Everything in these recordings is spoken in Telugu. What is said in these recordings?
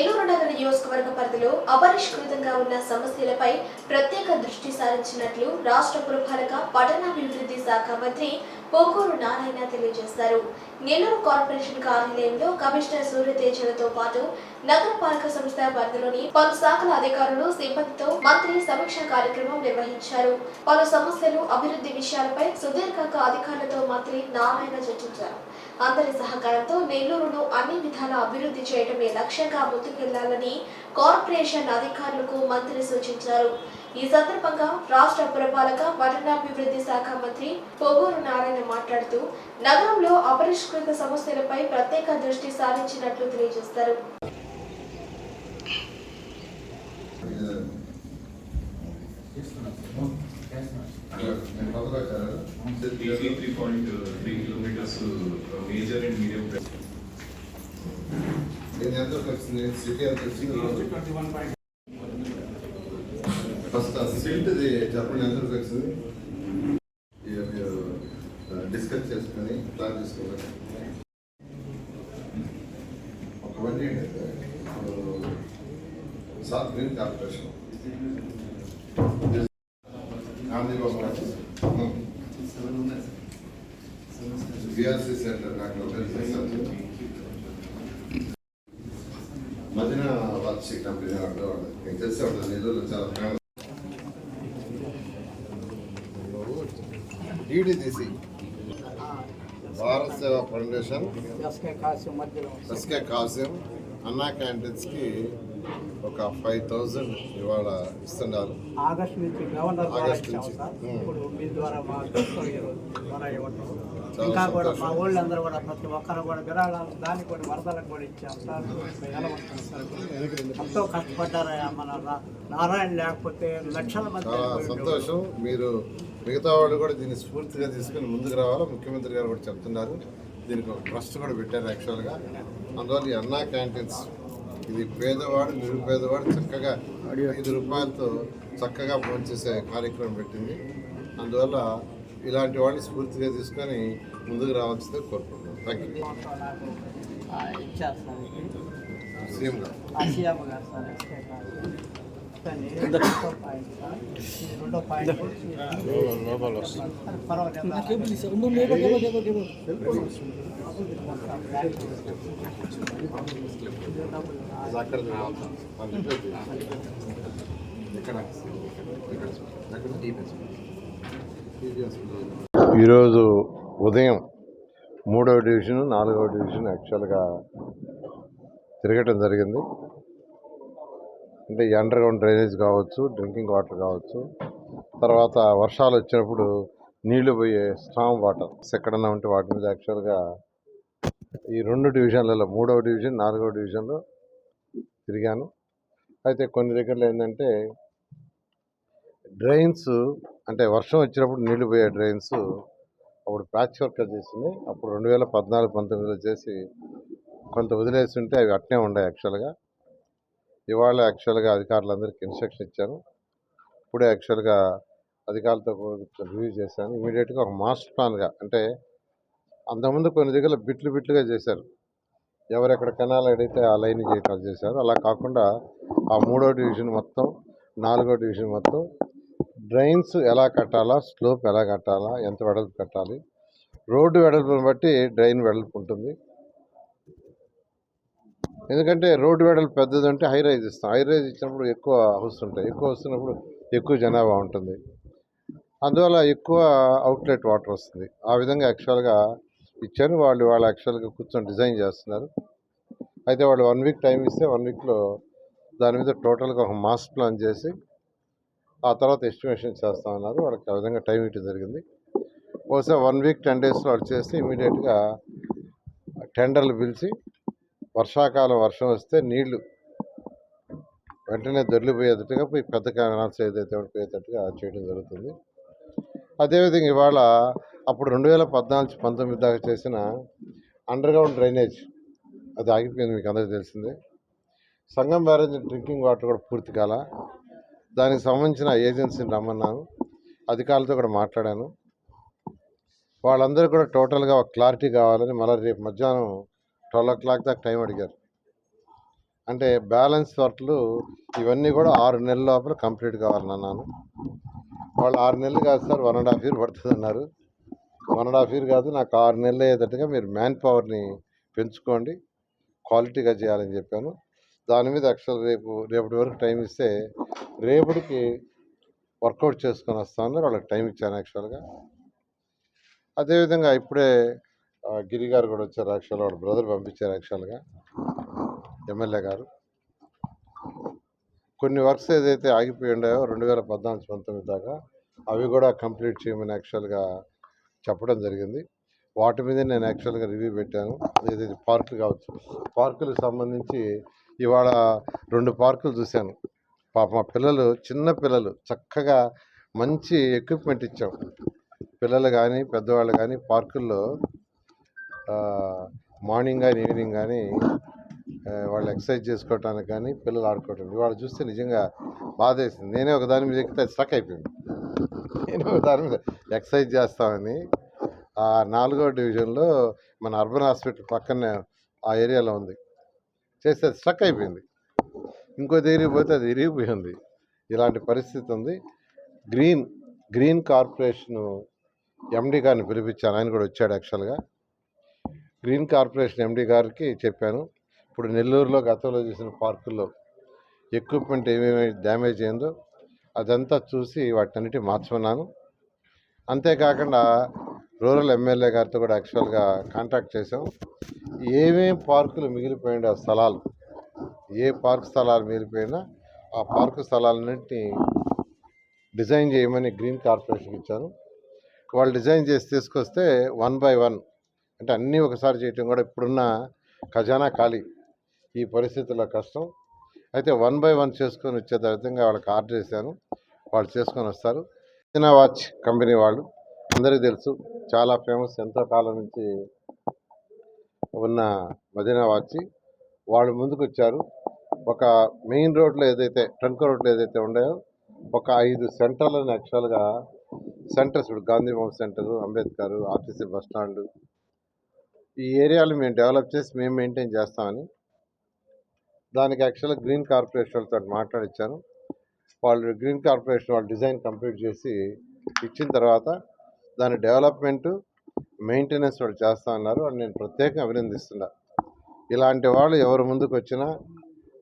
నెల్లూరు నగర నియోజకవర్గ పరిధిలో అపరిష్కృతంగా ఉన్న సమస్యలపై ప్రత్యేక దృష్టి సారించినట్లు రాష్ట్ర పురపాలక పట్టణాభివృద్ధి శాఖ మంత్రి పోకూరు నారాయణ తెలియజేశారు. నెల్లూరు కార్పొరేషన్ కార్యాలయంలో కమిషనర్ సూర్యతేజలతో పాటు నగరపాలక సంస్థ పరిధిలోని పలు శాఖల అధికారులు సిబ్బందితో మంత్రి సమీక్ష కార్యక్రమం నిర్వహించారు. పలు సమస్యలు అభివృద్ధి విషయాలపై సుదీర్ఘంగా అధికారులతో మంత్రి నారాయణ చర్చించారు. అందరి సహకారంతో నెల్లూరును అన్ని విధాల అభివృద్ధి చేయడమే లక్ష్యంగా ముందుకెళ్ళాలని కార్పొరేషన్ అధికారులకు మంత్రి సూచించారు ఈ సందర్భంగా రాష్ట్ర పురపాలక పట్టణాభివృద్ధి శాఖ మంత్రి పొగూరు నారాయణ మాట్లాడుతూ నగరంలో అపరిష్కృత సమస్యలపై ప్రత్యేక దృష్టి సారించినట్లు three kilometers major and medium. నేను ఎంత వచ్చింది? సిటీ ఎంత వచ్చింది? ఫస్ట్ ఆ సిల్ట్ది చెప్పండి ఎంత వచ్చింది? మీరు డిస్కస్ చేసుకొని ప్లాన్ చేసుకోవాలి. ఒక వన్ ఏంటంటే సాత్ green corporation Gandhi Babu BRC centre నాకు తెలుసు మధ్యన వార్షిక కంపెనీ వాడు వాడు మీకు తెలిసి ఉంటుంది నెల్లూరులో చాలా భారత్ సేవా ఫౌండేషన్ ఎస్కే కాసిం అన్నా క్యాంటీన్స్కి ఒక ఫైవ్ థౌజండ్ ఇవాళ ఇస్తున్నారు. ఆగస్టు నుంచి గవర్నర్ ఆగస్టు నుంచి. ఇప్పుడు మీ ద్వారా మా ఇంకా కూడా. మా ఊళ్ళో అందరూ కూడా ప్రతి ఒక్కరు కూడా విరాళాలు దానికి కూడా వరదలకు కూడా ఇచ్చాం సార్. ఎంతో కష్టపడ్డారు మన నారాయణ లేకపోతే లక్షల మంది సంతోషం. మీరు మిగతా వాళ్ళు కూడా దీన్ని స్ఫూర్తిగా తీసుకుని ముందుకు రావాలా? ముఖ్యమంత్రి గారు కూడా చెప్తున్నారు. దీనికి ఒక ట్రస్ట్ కూడా పెట్టారు యాక్చువల్గా. అందువల్ల అన్నా క్యాంటీన్స్ ఇది పేదవాడు నిరుపేదవాడు చక్కగా ఐదు రూపాయలతో చక్కగా భోంచేసే కార్యక్రమం పెట్టింది. అందువల్ల ఇలాంటి వాళ్ళని స్ఫూర్తిగా తీసుకొని ముందుకు రావాల్సిందే కోరుకుంటున్నాను థ్యాంక్ యూ. సీఎం గారు. ఈరోజు ఉదయం మూడవ డివిజన్ నాలుగవ డివిజన్ యాక్చువల్గా తిరగటం జరిగింది. అంటే ఈ అండర్ గ్రౌండ్ డ్రైనేజ్ కావచ్చు డ్రింకింగ్ వాటర్ కావచ్చు. తర్వాత వర్షాలు వచ్చినప్పుడు నీళ్ళు పోయే స్ట్రాంగ్ వాటర్ ఎక్కడన్నా ఉంటే వాటి మీద యాక్చువల్గా ఈ రెండు డివిజన్లలో మూడవ డివిజన్ నాలుగవ డివిజన్లో తిరిగాను. అయితే కొన్ని దగ్గరలో ఏంటంటే డ్రైన్స్ అంటే వర్షం వచ్చినప్పుడు నీళ్ళు పోయే డ్రైన్స్ అప్పుడు ప్యాచ్ వర్క్ చేసింది. అప్పుడు రెండు వేల పద్నాలుగు పంతొమ్మిదిలో చేసి కొంత వదిలేసి ఉంటే అవి అట్నే ఉన్నాయి యాక్చువల్గా. ఇవాళ యాక్చువల్గా అధికారులందరికీ ఇన్స్ట్రక్షన్ ఇచ్చాను ఇప్పుడే యాక్చువల్గా అధికారులతో రివ్యూ చేశాను. ఇమీడియట్గా ఒక మాస్టర్ ప్లాన్గా అంటే అంతకుముందు కొన్ని దగ్గర బిట్లు బిట్లుగా చేశారు. ఎవరెక్కడ కెనాల్ అడిగితే ఆ లైన్ చేయటాలు చేశారు. అలా కాకుండా ఆ మూడో డివిజన్ మొత్తం నాలుగో డివిజన్ మొత్తం డ్రైన్స్ ఎలా కట్టాలా స్లోప్ ఎలా కట్టాలా ఎంత వెడల్పు కట్టాలి రోడ్డు వెడల్పును బట్టి డ్రైన్ వెడల్పు ఉంటుంది. ఎందుకంటే రోడ్డు వెడల్పు పెద్దది అంటే హై రైజ్ ఇస్తాం. హై రైజ్ ఇచ్చినప్పుడు ఎక్కువ హౌస్ ఉంటాయి. ఎక్కువ వస్తున్నప్పుడు ఎక్కువ జనాభా ఉంటుంది. అందువల్ల ఎక్కువ అవుట్లెట్ వాటర్ వస్తుంది. ఆ విధంగా యాక్చువల్గా ఇచ్చాను వాళ్ళు వాళ్ళు యాక్చువల్గా కూర్చొని డిజైన్ చేస్తున్నారు. అయితే వాళ్ళు వన్ వీక్ టైం ఇస్తే వన్ వీక్లో దాని మీద టోటల్గా ఒక మాస్ ప్లాన్ చేసి ఆ తర్వాత ఎస్టిమేషన్ చేస్తామన్నారు వాళ్ళకి ఆ విధంగా టైం ఇవ్వడం జరిగింది. బహుశా వన్ వీక్ టెన్ డేస్లో వాళ్ళు చేస్తే ఇమీడియట్గా టెండర్లు పిలిచి వర్షాకాలం వర్షం వస్తే నీళ్ళు వెంటనే దొరికిపోయేటట్టుగా పోయి పెద్ద కెనాల్స్ ఏదైతే ఉండిపోయేటట్టుగా చేయడం జరుగుతుంది. అదేవిధంగా ఇవాళ అప్పుడు రెండు వేల పద్నాలుగు పంతొమ్మిది దాకా చేసిన అండర్గ్రౌండ్ డ్రైనేజ్ అది ఆగిపోయింది మీకు అందరికీ తెలిసిందే. సంగం బ్యారేజ్ డ్రింకింగ్ వాటర్ కూడా పూర్తి కాల. దానికి సంబంధించిన ఏజెన్సీని రమ్మన్నాను. అధికారులతో కూడా మాట్లాడాను. వాళ్ళందరూ కూడా టోటల్గా ఒక క్లారిటీ కావాలని మళ్ళీ రేపు మధ్యాహ్నం ట్వెల్వ్ ఓ క్లాక్ దాకా టైం అడిగారు. అంటే బ్యాలెన్స్ వర్క్లు ఇవన్నీ కూడా ఆరు నెలల లోపల కంప్లీట్ కావాలని అన్నాను వాళ్ళు ఆరు నెలలు కాదు sir one and half year పడుతుంది అన్నారు వన్ అండ్ హాఫ్ ఇయర్ కాదు నాకు ఆరు నెలలు అయ్యేటట్టుగా మీరు మ్యాన్ పవర్ని పెంచుకోండి క్వాలిటీగా చేయాలని చెప్పాను. దాని మీద యాక్చువల్ రేపు రేపటి వరకు టైం ఇస్తే రేపటికి వర్కౌట్ చేసుకొని వస్తామన్నారు. వాళ్ళకి టైం ఇచ్చాను యాక్చువల్గా. అదేవిధంగా ఇప్పుడే గిరి గారు కూడా వచ్చారు యాక్చువల్గా వాడు బ్రదర్ పంపించారు యాక్చువల్గా ఎమ్మెల్యే గారు. కొన్ని వర్క్స్ ఏదైతే ఆగిపోయి ఉన్నాయో రెండు వేల పద్నాలుగు పంతొమ్మిది దాకా అవి కూడా కంప్లీట్ చేయమని యాక్చువల్గా చెప్పడం జరిగింది. వాటి మీద నేను యాక్చువల్గా రివ్యూ పెట్టాను. ఏదైతే పార్కులు కావచ్చు పార్కులకు సంబంధించి ఇవాళ రెండు పార్కులు చూశాను. పాప మా పిల్లలు చిన్న పిల్లలు చక్కగా మంచి ఎక్విప్మెంట్ ఇచ్చాం. పిల్లలు కానీ పెద్దవాళ్ళు కానీ పార్కుల్లో మార్నింగ్ కానీ ఈవినింగ్ కానీ వాళ్ళు ఎక్సర్సైజ్ చేసుకోవటానికి కానీ పిల్లలు ఆడుకోవటానికి వాళ్ళు చూస్తే నిజంగా బాధ వేసింది. నేనే ఒక దాని మీద ఎక్కితే స్ట్రక్ అయిపోయింది. నేను ఒక దాని మీద ఎక్సర్సైజ్ చేస్తామని ఆ నాలుగో డివిజన్లో మన అర్బన్ హాస్పిటల్ పక్కనే ఆ ఏరియాలో ఉంది. చేస్తే స్ట్రక్ అయిపోయింది. ఇంకో దగ్గరికి పోతే అది ఇరిగిపోయింది ఇలాంటి పరిస్థితి ఉంది. గ్రీన్ గ్రీన్ కార్పొరేషన్ ఎండి గారిని పిలిపించాను. ఆయన కూడా వచ్చాడు యాక్చువల్గా. గ్రీన్ కార్పొరేషన్ ఎండి గారికి చెప్పాను. ఇప్పుడు నెల్లూరులో గతంలో చేసిన పార్కుల్లో ఎక్విప్మెంట్ ఏమేమి డ్యామేజ్ అయిందో అదంతా చూసి వాటన్నిటి మార్చుకున్నాను. అంతేకాకుండా రూరల్ ఎమ్మెల్యే గారితో కూడా యాక్చువల్గా కాంటాక్ట్ చేసాం ఏమేం పార్కులు మిగిలిపోయిన ఆ స్థలాలు ఏ పార్క్ స్థలాలు మిగిలిపోయినా ఆ పార్కు స్థలాలన్నింటినీ డిజైన్ చేయమని గ్రీన్ కార్పొరేషన్కి ఇచ్చాను. వాళ్ళు డిజైన్ చేసి తీసుకొస్తే వన్ బై వన్ అంటే అన్నీ ఒకసారి చేయటం కూడా ఇప్పుడున్న ఖజానా ఖాళీ. ఈ పరిస్థితుల్లో కష్టం. అయితే వన్ బై వన్ చేసుకొని వచ్చే విధంగా వాళ్ళకి ఆర్డర్ చేశాను వాళ్ళు చేసుకొని వస్తారు. చైనా వాచ్ కంపెనీ వాళ్ళు. అందరికీ తెలుసు. చాలా ఫేమస్. ఎంతో కాలం నుంచి ఉన్న మదీనా వాచ్. వాళ్ళు ముందుకు వచ్చారు ఒక మెయిన్ రోడ్లో ఏదైతే ట్రంక్ రోడ్లో ఏదైతే ఉన్నాయో ఒక ఐదు సెంటర్లను యాక్చువల్గా సెంటర్స్ ఇప్పుడు గాంధీ బొమ్మ centre Ambedkar RTC bus stand ఈ ఏరియాలు మేము డెవలప్ చేసి మేము మెయింటైన్ చేస్తామని దానికి యాక్చువల్గా గ్రీన్ కార్పొరేషన్ వాళ్ళతో మాట్లాడిచ్చాను. వాళ్ళు గ్రీన్ కార్పొరేషన్ వాళ్ళు డిజైన్ కంప్లీట్ చేసి ఇచ్చిన తర్వాత దాని డెవలప్మెంట్ మెయింటెనెన్స్ వాళ్ళు చేస్తా అన్నారు. అని నేను ప్రత్యేకంగా అభినందిస్తున్నా. ఇలాంటి వాళ్ళు ఎవరు ముందుకు వచ్చినా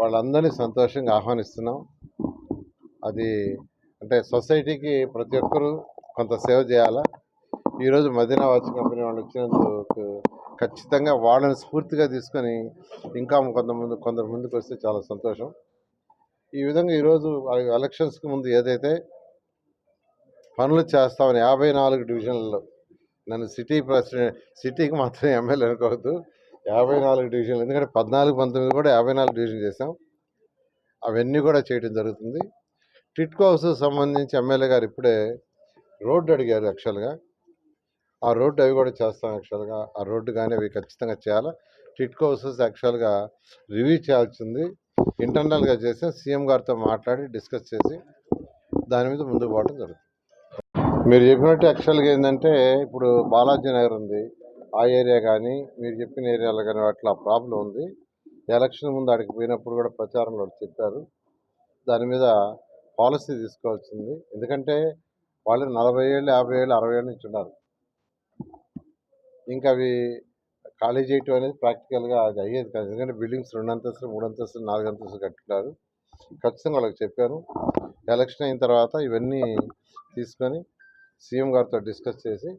వాళ్ళందరినీ సంతోషంగా ఆహ్వానిస్తున్నాం. అది అంటే సొసైటీకి ప్రతి ఒక్కరూ కొంత సేవ చేయాలా? ఈరోజు మదీనా వాచ్ కంపెనీ వాళ్ళు వచ్చినందుకు ఖచ్చితంగా వాళ్ళని స్ఫూర్తిగా తీసుకొని ఇంకా కొంతమంది కొందరు ముందుకు వస్తే చాలా సంతోషం. ఈ విధంగా ఈరోజు ఎలక్షన్స్కి ముందు ఏదైతే పనులు చేస్తామని యాభై నాలుగు డివిజన్లలో నన్ను సిటీ ప్రెసిడెంట్ సిటీకి మాత్రం ఎమ్మెల్యే అనుకోవద్దు యాభై నాలుగు డివిజన్లు ఎందుకంటే పద్నాలుగు పంతొమ్మిది కూడా యాభై నాలుగు డివిజన్ చేసాం అవన్నీ కూడా చేయడం జరుగుతుంది. టిట్కోస్ సంబంధించి ఎమ్మెల్యే గారు ఇప్పుడే రోడ్డు అడిగారు యాక్చువల్గా. ఆ రోడ్డు అవి కూడా చేస్తాం యాక్చువల్గా ఆ రోడ్డు కానీ అవి ఖచ్చితంగా చేయాలి. టిట్కో హౌసెస్ యాక్చువల్గా రివ్యూ చేయాల్సింది. ఇంటర్నల్గా చేసి సీఎం గారితో మాట్లాడి డిస్కస్ చేసి దాని మీద ముందుకు పోవడం జరుగుతుంది. మీరు చెప్పినట్టు యాక్చువల్గా ఏంటంటే ఇప్పుడు బాలాజీ నగర్ ఉంది. ఆ ఏరియా కానీ మీరు చెప్పిన ఏరియాలో కానీ వాటిలో ప్రాబ్లం ఉంది. ఎలక్షన్ ముందు అడిగి పోయినప్పుడు కూడా ప్రచారంలో చెప్పారు. దాని మీద పాలసీ తీసుకోవాల్సింది. ఎందుకంటే వాళ్ళు నలభై ఏళ్ళు యాభై ఏళ్ళు అరవై ఏళ్ళ నుంచి ఉన్నారు. ఇంకా అవి ఖాళీ చేయటం అనేది ప్రాక్టికల్గా అది అయ్యేది కాదు. ఎందుకంటే బిల్డింగ్స్ రెండు అంతస్తులు మూడు అంతస్తులు నాలుగు అంతస్తులు కట్టున్నారు ఖచ్చితంగా వాళ్ళకి చెప్పాను. ఎలక్షన్ అయిన తర్వాత ఇవన్నీ తీసుకొని సీఎం గారితో డిస్కస్ చేసి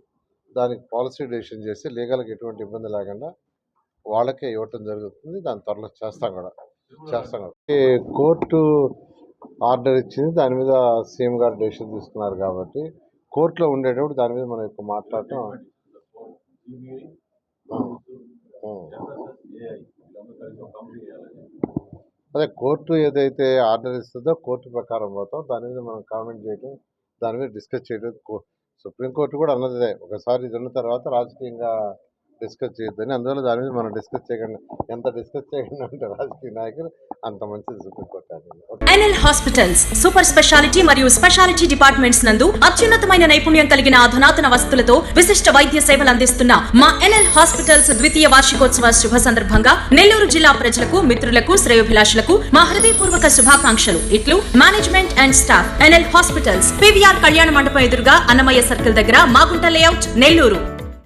దానికి పాలసీ డెసిషన్ చేసి లీగల్కి ఎటువంటి ఇబ్బంది లేకుండా వాళ్ళకే ఇవ్వటం జరుగుతుంది. దాని త్వరలో చేస్తాం కూడా. చేస్తాం కూడా. కోర్టు ఆర్డర్ ఇచ్చింది. దాని మీద సీఎం గారు డెసిషన్ తీసుకున్నారు కాబట్టి కోర్టులో ఉండేటప్పుడు దాని మీద మనం ఇప్పుడు మాట్లాడటం అదే కోర్టు ఏదైతే ఆర్డర్ ఇస్తుందో కోర్టు ప్రకారం పోతాం. దాని మీద మనం కామెంట్ చేయడం దాని మీద డిస్కస్ చేయడం సుప్రీంకోర్టు కూడా అన్నదే. ఒకసారి ఇది ఉన్న తర్వాత రాజకీయంగా డిస్కస్ చేయొద్దని. అందువల్ల దాని మీద మనం డిస్కస్ చేయకుండా ఎంత డిస్కస్ చేయకుండా అంటే రాజకీయ నాయకులు అంత మంచిది supreme court NL hospitals super speciality మరియు స్పెషాలిటీ డిపార్ట్మెంట్స్ నందు అత్యున్నతమైన నైపుణ్యం కలిగిన అధునాతన వస్తువులతో విశిష్ట వైద్య సేవలు అందిస్తున్న మా ఎన్ఎల్ హాస్పిటల్స్ ద్వితీయ వార్షికోత్సవ శుభ సందర్భంగా నెల్లూరు జిల్లా ప్రజలకు మిత్రులకు శ్రేయోభిలాషులకు మా హృదయపూర్వక శుభాకాంక్షలు. ఇట్లు management and staff NL hospitals PVR కళ్యాణ మండపం ఎదురుగా అన్నమయ్య సర్కిల్ దగ్గర మాగుంట లేఅవుట్ నెల్లూరు.